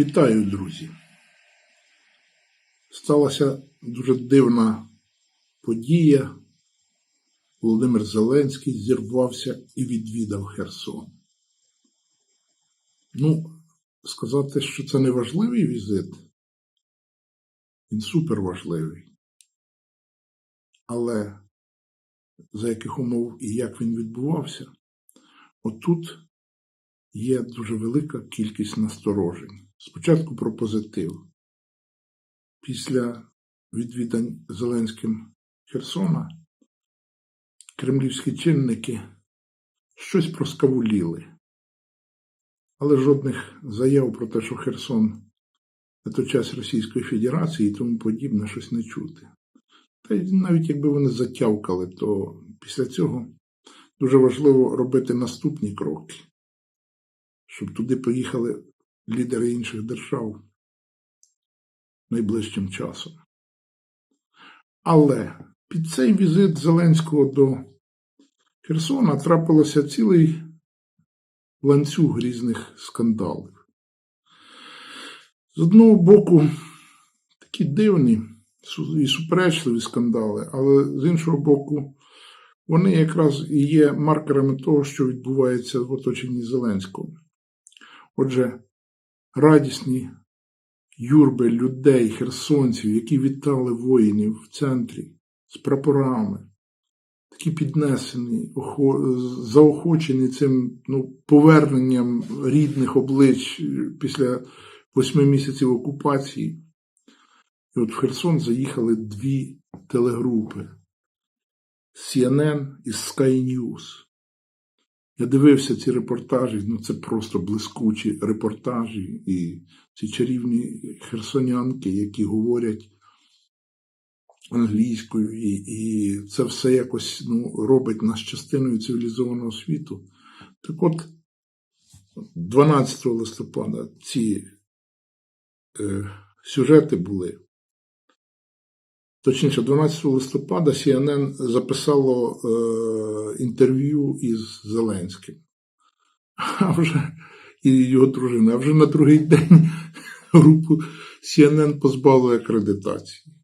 Вітаю, друзі! Сталася дуже дивна подія. Володимир Зеленський зірвався і відвідав Херсон. Ну, сказати, що це не важливий візит, він суперважливий. Але за яких умов і як він відбувався, отут є дуже велика кількість насторожень. Спочатку про позитив. Після відвідань Зеленським Херсона кремлівські чинники щось проскавуліли, але жодних заяв про те, що Херсон це часть Російської Федерації і тому подібне, щось не чути. Та й навіть якби вони затявкали, то після цього дуже важливо робити наступні кроки щоб туди поїхали лідери інших держав найближчим часом. Але під цей візит Зеленського до Херсона трапилося цілий ланцюг різних скандалів. З одного боку, такі дивні і суперечливі скандали, але з іншого боку, вони якраз і є маркерами того, що відбувається в оточенні Зеленського. Отже, радісні юрби людей, херсонців, які вітали воїнів в центрі з прапорами, такі піднесені, заохочені цим ну, поверненням рідних облич після восьми місяців окупації. І от в Херсон заїхали дві телегрупи CNN і Sky News. Я дивився ці репортажі, ну це просто блискучі репортажі і ці чарівні херсонянки, які говорять англійською, і і це все якось ну, робить нас частиною цивілізованого світу. Так от, 12 листопада ці е, сюжети були. Точніше, 12 листопада CNN записало е, інтерв'ю із Зеленським. А вже і його дружина, а вже на другий день групу CNN позбавили акредитації.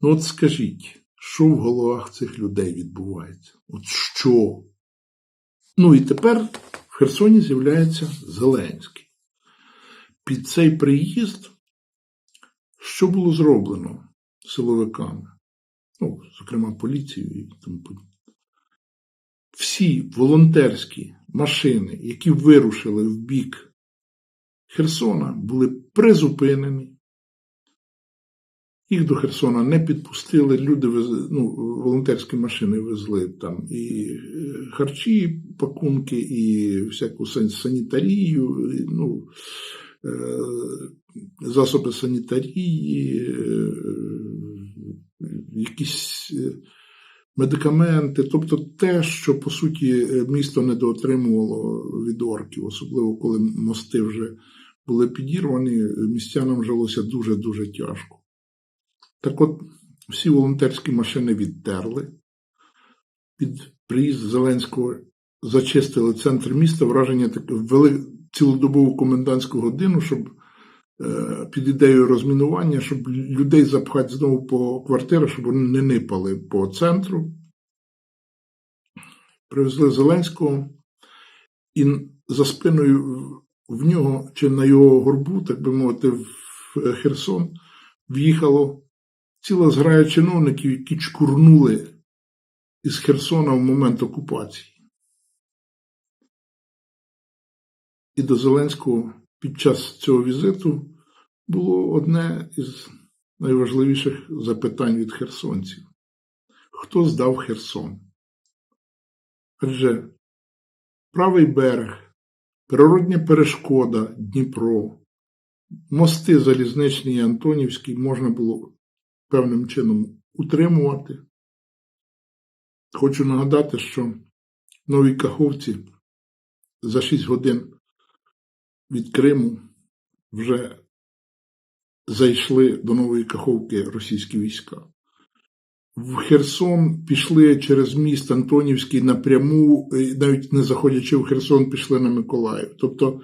Ну, от скажіть, що в головах цих людей відбувається? От що? Ну і тепер в Херсоні з'являється Зеленський. Під цей приїзд, що було зроблено? Силовиками, ну, зокрема поліцією і тому подібне. Всі волонтерські машини, які вирушили в бік Херсона, були призупинені. Їх до Херсона не підпустили. Люди везли, ну, волонтерські машини везли там і е, харчі, пакунки, і всяку санітарію, ну, е, засоби санітарії, е, якісь е, медикаменти, тобто те, що по суті місто недоотримувало від орків, особливо коли мости вже були підірвані, містянам жилося дуже-дуже тяжко. Так от всі волонтерські машини відтерли. Під приїзд Зеленського зачистили центр міста, враження таке, ввели цілодобову комендантську годину, щоб Е, під ідеєю розмінування, щоб людей запхати знову по квартирах, щоб вони не нипали по центру. Привезли Зеленського, і за спиною в нього чи на його горбу, так би мовити, в Херсон в'їхало ціла зграя чиновників, які чкурнули із Херсона в момент окупації. І до Зеленського під час цього візиту було одне із найважливіших запитань від херсонців: хто здав Херсон? Адже правий берег, природня перешкода Дніпро, мости залізничні і Антонівські можна було певним чином утримувати. Хочу нагадати, що в Новій Каховці за 6 годин від Криму вже зайшли до Нової Каховки російські війська. В Херсон пішли через міст Антонівський напряму, навіть не заходячи в Херсон, пішли на Миколаїв. Тобто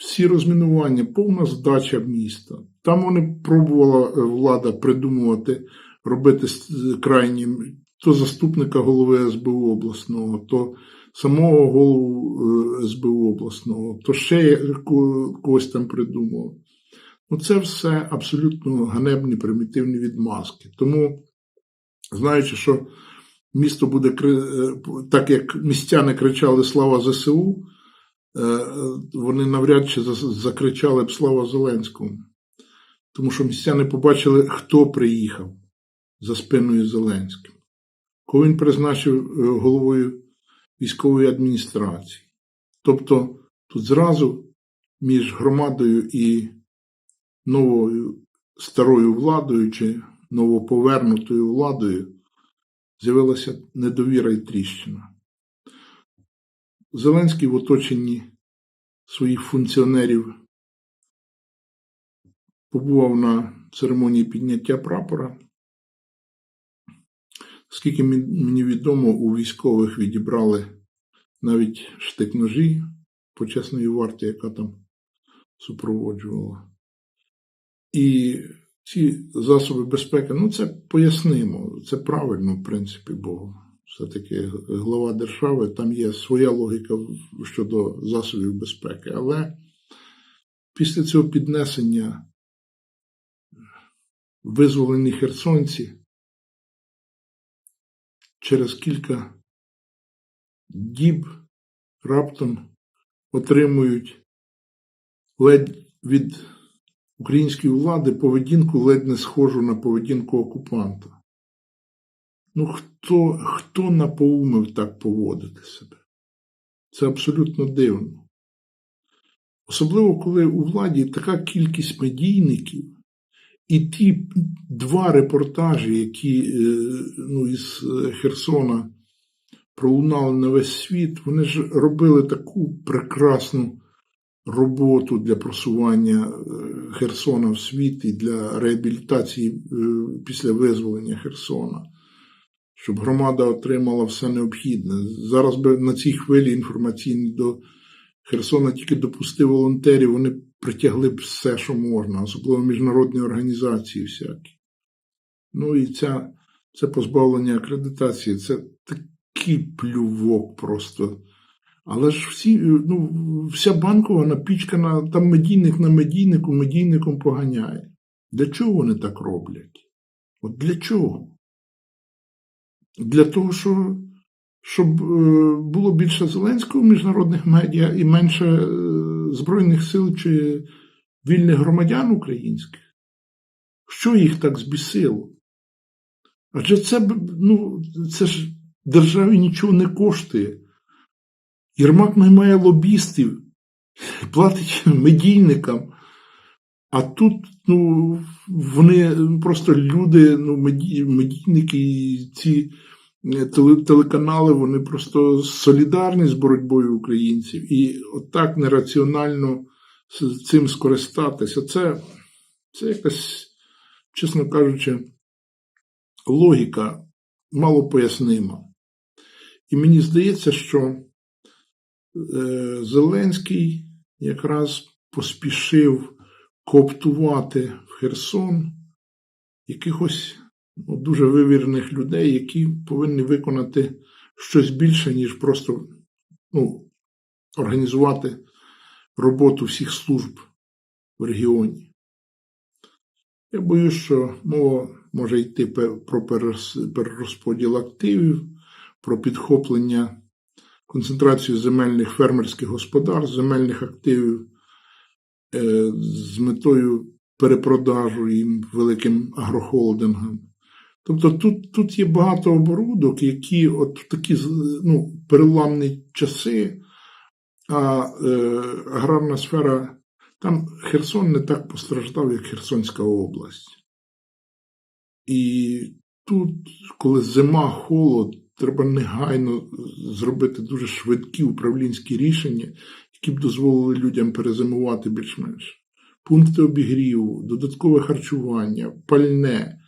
всі розмінування, повна здача міста. Там вони пробувала е, влада придумувати, робити крайнім то заступника голови СБУ обласного, то самого голову е, СБУ обласного, то ще когось там придумав. Ну, це все абсолютно ганебні, примітивні відмазки. Тому, знаючи, що місто буде е, так, як містяни кричали Слава ЗСУ, е, вони навряд чи закричали б Слава Зеленському. Тому що містяни побачили, хто приїхав за спиною Зеленським, кого він призначив е, головою військової адміністрації. Тобто тут зразу між громадою і новою старою владою чи новоповернутою владою з'явилася недовіра і тріщина. Зеленський в оточенні своїх функціонерів побував на церемонії підняття прапора. Скільки мені відомо, у військових відібрали навіть штик-ножі почесної варти, яка там супроводжувала. І ці засоби безпеки, ну це пояснимо, це правильно, в принципі, бо все-таки глава держави, там є своя логіка щодо засобів безпеки. Але після цього піднесення визволені херсонці через кілька діб раптом отримують ледь від української влади поведінку ледь не схожу на поведінку окупанта. Ну, хто, хто напоумив так поводити себе? Це абсолютно дивно. Особливо, коли у владі така кількість медійників, і ті два репортажі, які е, ну, із е, Херсона пролунали на весь світ, вони ж робили таку прекрасну роботу для просування е, Херсона в світ і для реабілітації після визволення Херсона, щоб громада отримала все необхідне. Зараз би на цій хвилі інформаційній до Херсона тільки допусти волонтерів, вони притягли б все, що можна, особливо міжнародні організації всякі. Ну і ця, це позбавлення акредитації, це такий плювок просто. Але ж всі, ну, вся банкова напічкана, там медійник на медійнику, медійником поганяє. Для чого вони так роблять? От для чого? Для того, що, щоб е, було більше Зеленського в міжнародних медіа і менше е, Збройних сил чи вільних громадян українських. Що їх так збісило? Адже це, ну, це ж державі нічого не коштує. Єрмак наймає лобістів, платить медійникам. А тут ну, вони просто люди, ну, медійники, ці телеканали, вони просто солідарні з боротьбою українців. І отак нераціонально цим скористатися. Це, це якась, чесно кажучи, логіка малопояснима. І мені здається, що е, Зеленський якраз поспішив кооптувати в Херсон якихось дуже вивірених людей, які повинні виконати щось більше, ніж просто ну, організувати роботу всіх служб в регіоні. Я боюсь, що мова може йти про перерозподіл активів, про підхоплення концентрацію земельних фермерських господарств, земельних активів е, з метою перепродажу їм великим агрохолдингам. Тобто тут, тут є багато оборудок, які от в такі ну, переламні часи, а е, аграрна сфера, там Херсон не так постраждав, як Херсонська область. І тут, коли зима, холод, треба негайно зробити дуже швидкі управлінські рішення, які б дозволили людям перезимувати більш-менш. Пункти обігріву, додаткове харчування, пальне.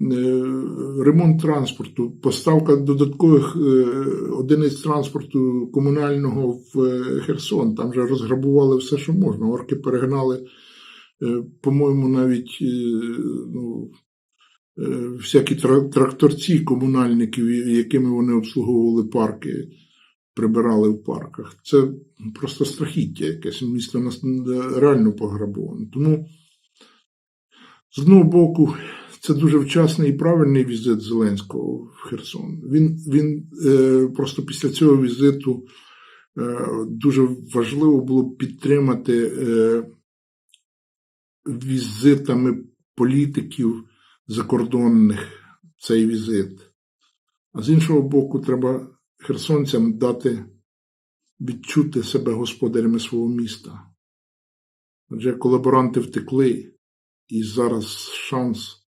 Ремонт транспорту, поставка додаткових е, одиниць транспорту комунального в е, Херсон. Там же розграбували все, що можна. Орки перегнали, е, по-моєму, навіть е, ну, е, всякі тракторці комунальників, якими вони обслуговували парки, прибирали в парках. Це просто страхіття якесь. Місто нас реально пограбоване. Тому, з одного боку, це дуже вчасний і правильний візит Зеленського в Херсон. Він, він е, просто після цього візиту е, дуже важливо було підтримати е, візитами політиків закордонних цей візит. А з іншого боку, треба херсонцям дати відчути себе господарями свого міста. Адже колаборанти втекли, і зараз шанс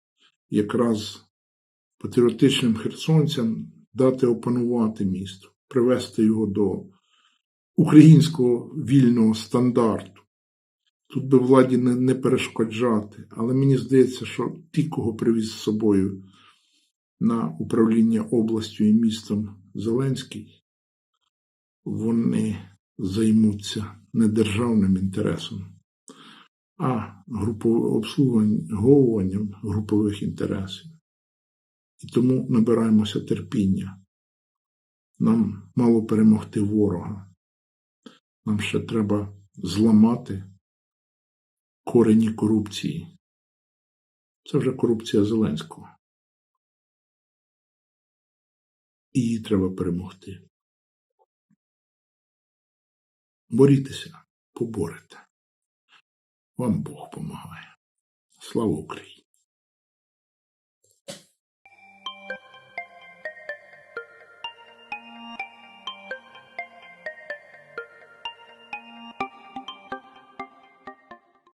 якраз патріотичним херсонцям дати опанувати місто, привести його до українського вільного стандарту. Тут би владі не, не перешкоджати, але мені здається, що ті, кого привіз з собою на управління областю і містом Зеленський, вони займуться не державним інтересом, а обслуговуванням групових інтересів. І тому набираємося терпіння. Нам мало перемогти ворога. Нам ще треба зламати корені корупції. Це вже корупція Зеленського. І її треба перемогти. Борітеся, поборете. Вам Бог помагає. Слава Україні!